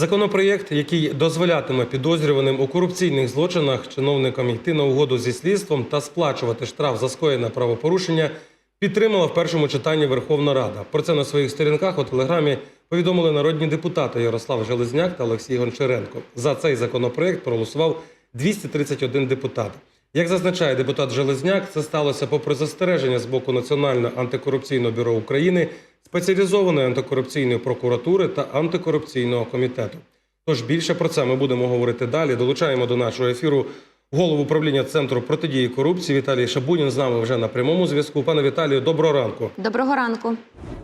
Законопроєкт, який дозволятиме підозрюваним у корупційних злочинах чиновникам йти на угоду зі слідством та сплачувати штраф за скоєне правопорушення, підтримала в першому читанні Верховна Рада. Про це на своїх сторінках у телеграмі повідомили народні депутати Ярослав Железняк та Олексій Гончаренко. За цей законопроєкт проголосував 231 депутат. Як зазначає депутат Железняк, це сталося попри застереження з боку Національного антикорупційного бюро України, спеціалізованої антикорупційної прокуратури та антикорупційного комітету. Тож більше про це ми будемо говорити далі. Долучаємо до нашого ефіру голову управління центру протидії корупції Віталій Шабунін. З нами вже на прямому зв'язку. Пане Віталію, доброго ранку. Доброго ранку.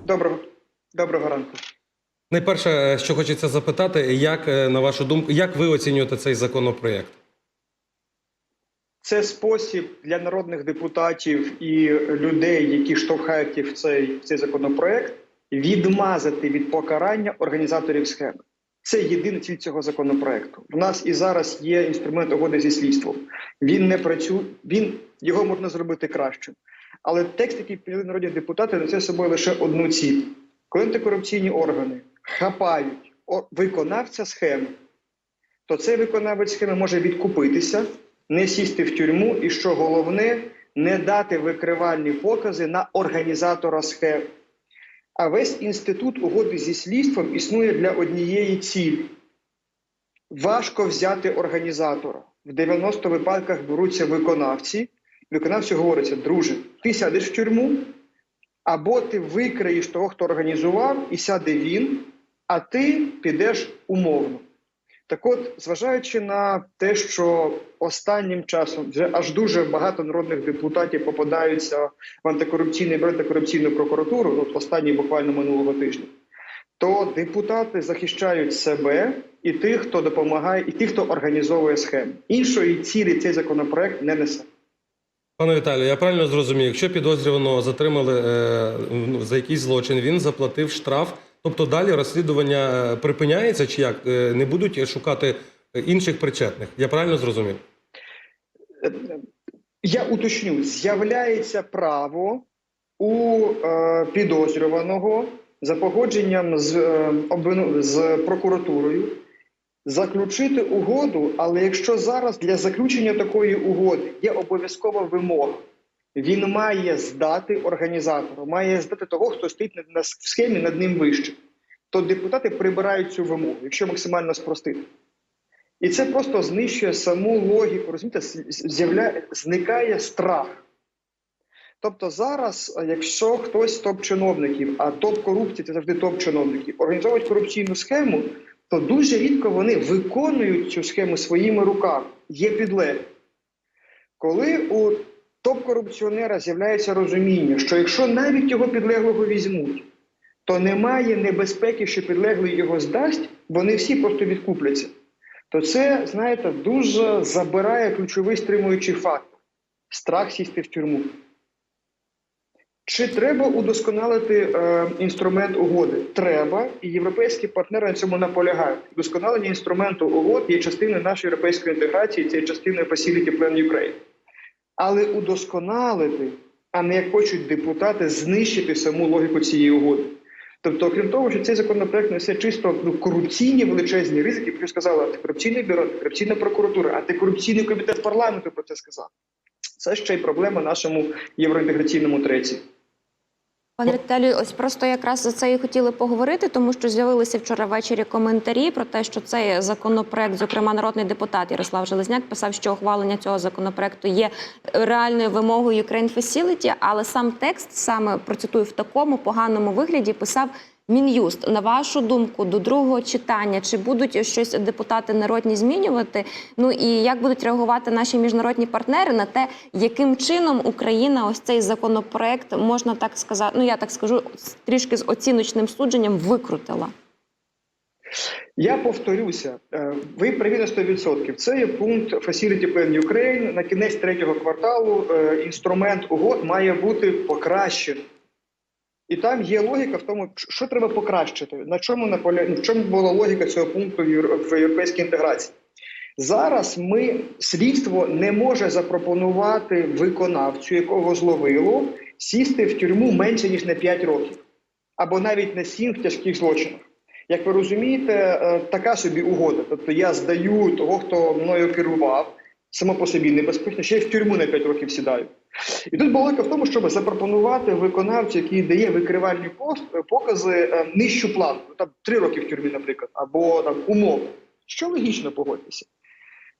Доброго, доброго ранку. Найперше, що хочеться запитати, як е, на вашу думку, як ви оцінюєте цей законопроєкт? Це спосіб для народних депутатів і людей, які штовхають в цей, в цей законопроект, відмазати від покарання організаторів схеми. Це єдина ціль цього законопроекту. У нас і зараз є інструмент угоди зі слідством. Він не працює, він його можна зробити кращим. Але текст, який прийняли народні депутати, несе собою лише одну ціль. Коли антикорупційні органи хапають виконавця схеми, то цей виконавець схеми може відкупитися, не сісти в тюрму, і що головне, не дати викривальні покази на організатора схем. А весь інститут угоди зі слідством існує для однієї цілі. Важко взяти організатора. В 90 випадках беруться виконавці. Виконавцю говориться, друже, ти сядеш в тюрму, або ти викриєш того, хто організував, і сяде він, а ти підеш умовно. Так от, зважаючи на те, що останнім часом вже аж дуже багато народних депутатів попадаються в антикорупційний бюро, антикорупційну прокуратуру, ну, останні буквально минулого тижня, то депутати захищають себе і тих, хто допомагає, і тих, хто організовує схему. Іншої цілі цей законопроект не несе. Пане Віталію, я правильно зрозумів, якщо підозрюваного затримали е, ну, за якийсь злочин, він заплатив штраф. Тобто далі розслідування е, припиняється чи як? Е, Не будуть шукати е, інших причетних? Я правильно зрозумів? Я уточню, з'являється право у е, підозрюваного за погодженням з, е, з прокуратурою заключити угоду, але якщо зараз для заключення такої угоди є обов'язкова вимога, він має здати організатору, має здати того, хто стоїть на, на схемі над ним вище. То депутати прибирають цю вимогу, якщо максимально спростити. І це просто знищує саму логіку. Розумієте, з'являє, зникає страх. Тобто зараз, якщо хтось топ-чиновників, а топ-корупція це завжди топ-чиновників, організовують корупційну схему, то дуже рідко вони виконують цю схему своїми руками. Є підлеглі. Коли у топ-корупціонера з'являється розуміння, що якщо навіть його підлеглого візьмуть, то немає небезпеки, що підлеглий його здасть, вони всі просто відкупляться то це, знаєте, дуже забирає ключовий стримуючий фактор страх сісти в тюрму. Чи треба удосконалити е, інструмент угоди? Треба, і європейські партнери на цьому наполягають. Удосконалення інструменту угод є частиною нашої європейської інтеграції, це є частиною Facility Plan Ukraine. Але удосконалити, а не як хочуть депутати, знищити саму логіку цієї угоди. Тобто, окрім того, що цей законопроект несе чисто ну, корупційні величезні ризики, про сказала антикорупційне бюро, антикорупційна прокуратура, антикорупційний комітет парламенту про це сказав. Це ще й проблема нашому євроінтеграційному треці. Пане Віталію, ось просто якраз за це і хотіли поговорити, тому що з'явилися вчора ввечері коментарі про те, що цей законопроект, зокрема народний депутат Ярослав Железняк, писав, що ухвалення цього законопроекту є реальною вимогою Ukraine Facility, але сам текст саме процитую в такому поганому вигляді писав. Мін'юст, на вашу думку, до другого читання чи будуть щось депутати народні змінювати? Ну і як будуть реагувати наші міжнародні партнери на те, яким чином Україна ось цей законопроект можна так сказати, ну я так скажу, трішки з оціночним судженням викрутила? Я повторюся, е, ви праві на 100%. Це є пункт Facility Plan Ukraine. На кінець третього кварталу е, інструмент угод має бути покращений. І там є логіка в тому, що треба покращити. На чому наполя... в чому була логіка цього пункту в європейській інтеграції? Зараз ми слідство не може запропонувати виконавцю, якого зловило, сісти в тюрму менше ніж на 5 років, або навіть на 7 в тяжких злочинах. Як ви розумієте, е, така собі угода. Тобто я здаю того, хто мною керував, само по собі небезпечно, ще й в тюрму на 5 років сідаю. І тут балака в тому, щоб запропонувати виконавцю, який дає викривальні пост- покази е, нижчу плату, ну, там 3 роки в тюрмі, наприклад, або там умови. Що логічно погодьтеся.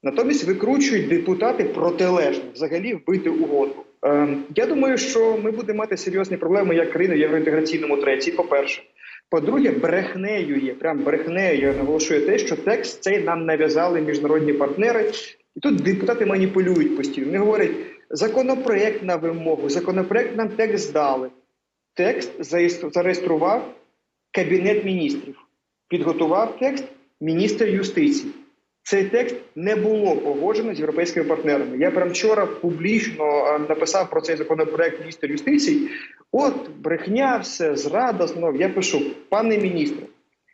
Натомість викручують депутати протилежно, взагалі вбити угоду. Е, я думаю, що ми будемо мати серйозні проблеми як країна в євроінтеграційному треці, по-перше. По-друге, брехнею є, прям брехнею я наголошую те, що текст цей нам нав'язали міжнародні партнери. І тут депутати маніпулюють постійно. Вони говорять, законопроект на вимогу, законопроект нам текст дали. Текст зареєстрував Кабінет міністрів, підготував текст міністр юстиції. Цей текст не було погоджено з європейськими партнерами. Я прям вчора публічно е, написав про цей законопроект міністр юстиції. От брехня, все зрада. Знов я пишу, пане міністре,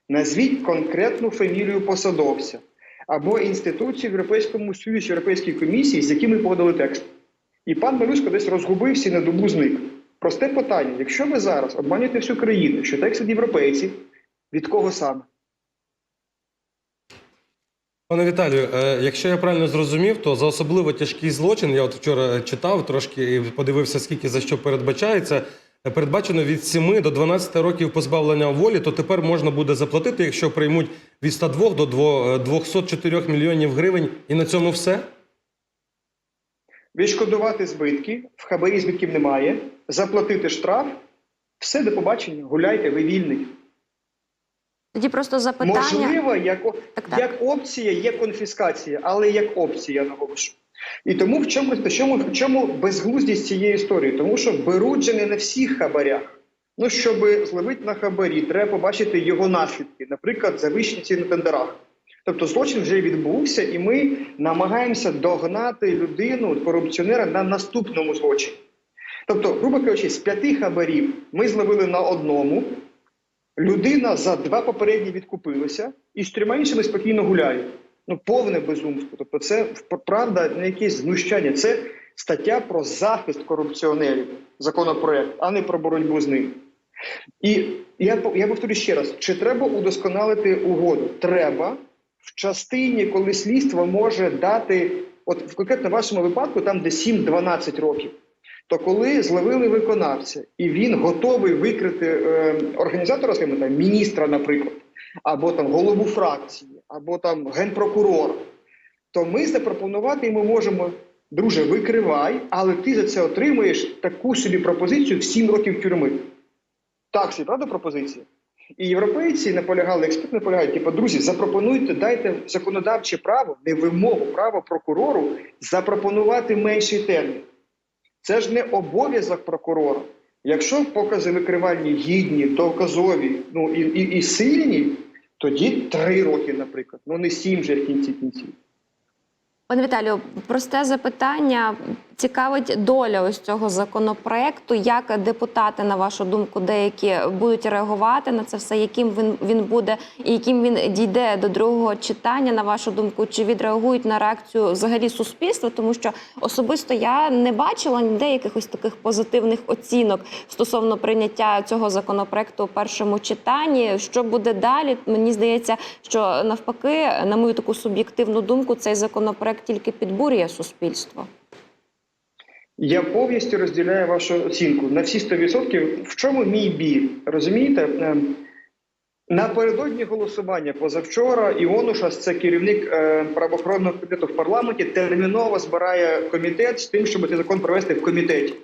назвіть конкретну фамілію посадовця або інституцію в Європейському Союзі, Європейській комісії, з якими подали текст. І пан Малюшко десь розгубився і на добу зник. Просте питання: якщо ви зараз обманюєте всю країну, що текст від європейців, від кого саме? Пане Віталію, е, якщо я правильно зрозумів, то за особливо тяжкий злочин, я от вчора читав трошки і подивився, скільки за що передбачається. Е, Передбачено від 7 до 12 років позбавлення волі, то тепер можна буде заплатити, якщо приймуть від 102 до е, 204 мільйонів гривень, і на цьому все. Відшкодувати збитки, в хабарі збитків немає, заплатити штраф, все до побачення, гуляйте, ви вільний. Тоді просто запитання. Можливо, як, Так, так. як опція є конфіскація, але як опція наголошу. І тому в чому, в чому, в чому безглуздість цієї історії? Тому що беруть же не на всіх хабарях. Ну, щоб зловити на хабарі, треба побачити його наслідки, наприклад, завищені ціни на тендерах. Тобто злочин вже відбувся, і ми намагаємося догнати людину, корупціонера на наступному злочині. Тобто, грубо кажучи, з п'яти хабарів ми зловили на одному, людина за два попередні відкупилася і з трьома іншими спокійно гуляє. Ну, повне безумство. Тобто, це правда не якесь знущання. Це стаття про захист корупціонерів, законопроект, а не про боротьбу з ними. І я, я повторю ще раз: чи треба удосконалити угоду? Треба в частині, коли слідство може дати, от в конкретно вашому випадку, там де 7-12 років. То коли зловили виконавця, і він готовий викрити е, організатора, скажімо, там, міністра, наприклад, або там голову фракції, або там генпрокурора, то ми запропонувати йому можемо, друже, викривай, але ти за це отримуєш таку собі пропозицію в 7 років тюрми. Так, собі, правда, пропозиція? І європейці наполягали, експерти наполягають, типу, друзі, запропонуйте, дайте законодавче право, не вимогу, право прокурору запропонувати менший термін. Це ж не обов'язок прокурора. Якщо покази викривальні гідні, доказові, ну і, і, і сильні, тоді три роки, наприклад. Ну не сім же в кінці кінців. Пане Віталію, просте запитання. Цікавить доля ось цього законопроекту. Як депутати, на вашу думку, деякі будуть реагувати на це все, яким він, він буде і яким він дійде до другого читання, на вашу думку, чи відреагують на реакцію взагалі суспільства? Тому що особисто я не бачила ніде якихось таких позитивних оцінок стосовно прийняття цього законопроекту у першому читанні. Що буде далі? Мені здається, що навпаки, на мою таку суб'єктивну думку, цей законопроект тільки підбурює суспільство. Я повністю розділяю вашу оцінку на всі 100%. В чому мій біль? Розумієте? Ем, Напередодні голосування позавчора Іонушас, це керівник е, правоохоронного комітету в парламенті, терміново збирає комітет з тим, щоб цей закон провести в комітеті.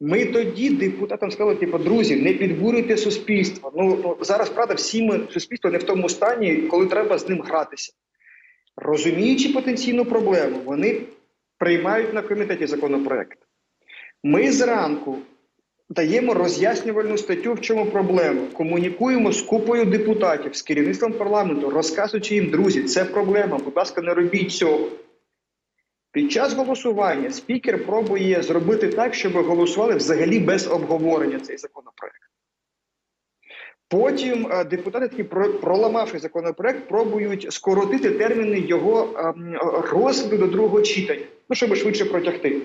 Ми тоді депутатам сказали, типу, друзі, не підбурюйте суспільство. Ну, ну зараз правда, всі ми суспільство не в тому стані, коли треба з ним гратися. Розуміючи потенційну проблему, вони приймають на комітеті законопроект. Ми зранку даємо роз'яснювальну статтю, в чому проблема. Комунікуємо з купою депутатів, з керівництвом парламенту, розказуючи їм, друзі, це проблема. Будь ласка, не робіть цього. Під час голосування спікер пробує зробити так, щоб голосували взагалі без обговорення цей законопроект. Потім е, депутати, такі проламавши законопроект, пробують скоротити терміни його ем, розгляду до другого читання, ну щоб швидше протягти.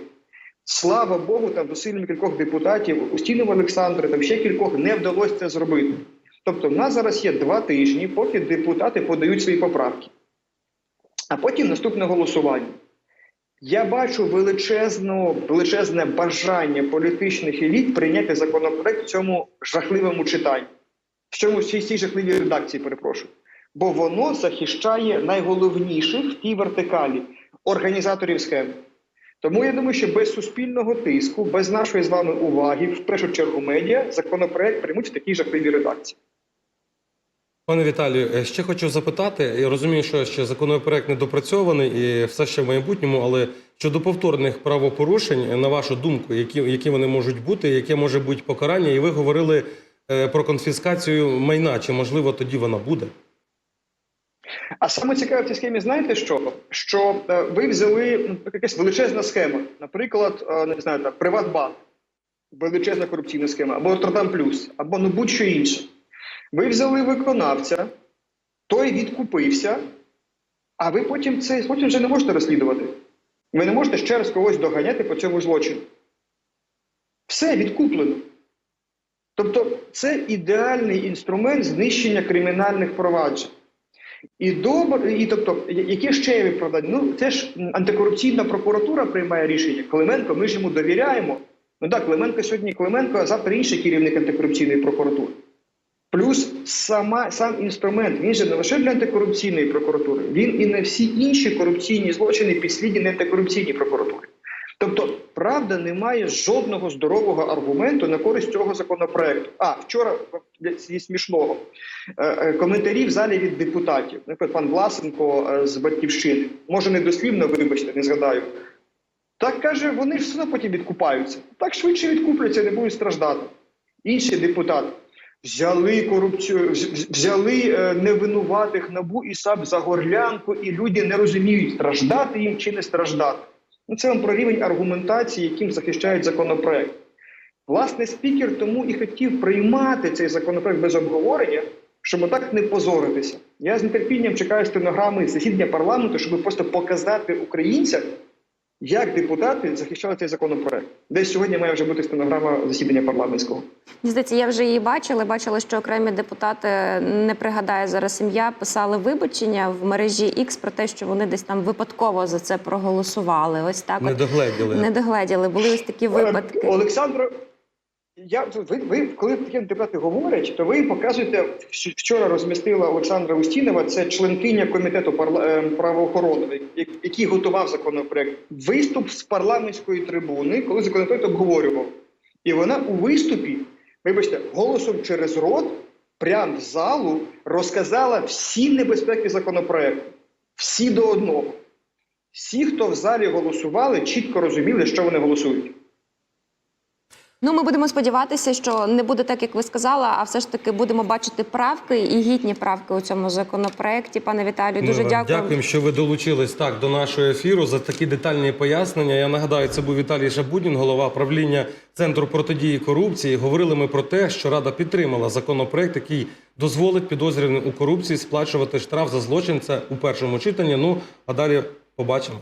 Слава Богу, там зусиллями кількох депутатів, Устінова Олександра, там ще кількох не вдалося це зробити. Тобто, в нас зараз є два тижні, поки депутати подають свої поправки. А потім наступне голосування. Я бачу величезну, величезне бажання політичних еліт прийняти законопроект в цьому жахливому читанні, в цьому цій, цій жахливій редакції, перепрошую. Бо воно захищає найголовніших в тій вертикалі організаторів схем. Тому я думаю, що без суспільного тиску, без нашої з вами уваги, в першу чергу медіа, законопроект приймуть в такій жахливій редакції. Пане Віталію, е, ще хочу запитати. Я розумію, що ще законопроект не допрацьований і все ще в майбутньому, але щодо повторних правопорушень, е, на вашу думку, які, які вони можуть бути, яке може бути покарання, і ви говорили е, про конфіскацію майна. Чи можливо тоді вона буде? А саме цікаве в цій схемі, знаєте що? Що е, ви взяли ну, якась величезна схема, наприклад, е, не знаю, там, Приватбанк, величезна корупційна схема, або Роттердам Плюс, або ну будь-що інше. Ви взяли виконавця, той відкупився, а ви потім це потім вже не можете розслідувати. Ви не можете ще раз когось доганяти по цьому злочину. Все відкуплено. Тобто, це ідеальний інструмент знищення кримінальних проваджень. І добре, і тобто, я- яке ще є виправдання? Ну це ж антикорупційна прокуратура приймає рішення. Клименко, ми ж йому довіряємо. Ну так, Клименко сьогодні Клименко, а завтра інший керівник антикорупційної прокуратури. Плюс сама сам інструмент він же не лише для антикорупційної прокуратури, він і на всі інші корупційні злочини підслідні антикорупційній прокуратурі. Тобто, правда, немає жодного здорового аргументу на користь цього законопроекту. А вчора для зі смішного е, е, коментарі в залі від депутатів. Наприклад, пан Власенко е, з батьківщини, може не дослівно, вибачте, не згадаю. Так каже, вони ж все одно потім відкупаються. Так швидше відкупляться, не будуть страждати. Інший депутат взяли корупцію, взяли е, невинуватих набу і САП за горлянку, і люди не розуміють, страждати їм чи не страждати. Ну, це вам про рівень аргументації, яким захищають законопроект. Власне, спікер тому і хотів приймати цей законопроект без обговорення, щоб отак не позоритися. Я з нетерпінням чекаю стенограми засідання парламенту, щоб просто показати українцям, як депутати захищали цей законопроект. Десь сьогодні має вже бути стенограма засідання парламентського. Мені здається, я вже її бачила. Бачила, що окремі депутати не пригадаю зараз ім'я, писали вибачення в мережі X про те, що вони десь там випадково за це проголосували. Ось так Не догледіли. не догледіли. Були ось такі випадки. Е, Олександр, я ви, ви коли депутати говорять, то ви показуєте вч- вчора розмістила Олександра Устінова, це членкиня комітету парла- е, правоохорони, який готував законопроект. Виступ з парламентської трибуни, коли законопроект обговорював. І вона у виступі, вибачте, голосом через рот, прямо в залу, розказала всі небезпеки законопроекту. Всі до одного. Всі, хто в залі голосували, чітко розуміли, що вони голосують. Ну, ми будемо сподіватися, що не буде так, як ви сказала, а все ж таки будемо бачити правки і гідні правки у цьому законопроекті. Пане Віталію, дуже Ми дякую. Дякуємо, що ви долучились так до нашого ефіру за такі детальні пояснення. Я нагадаю, це був Віталій Шабудін, голова правління Центру протидії корупції. Говорили ми про те, що Рада підтримала законопроект, який дозволить підозрюваним у корупції сплачувати штраф за злочин. Це у першому читанні. Ну а далі побачимо.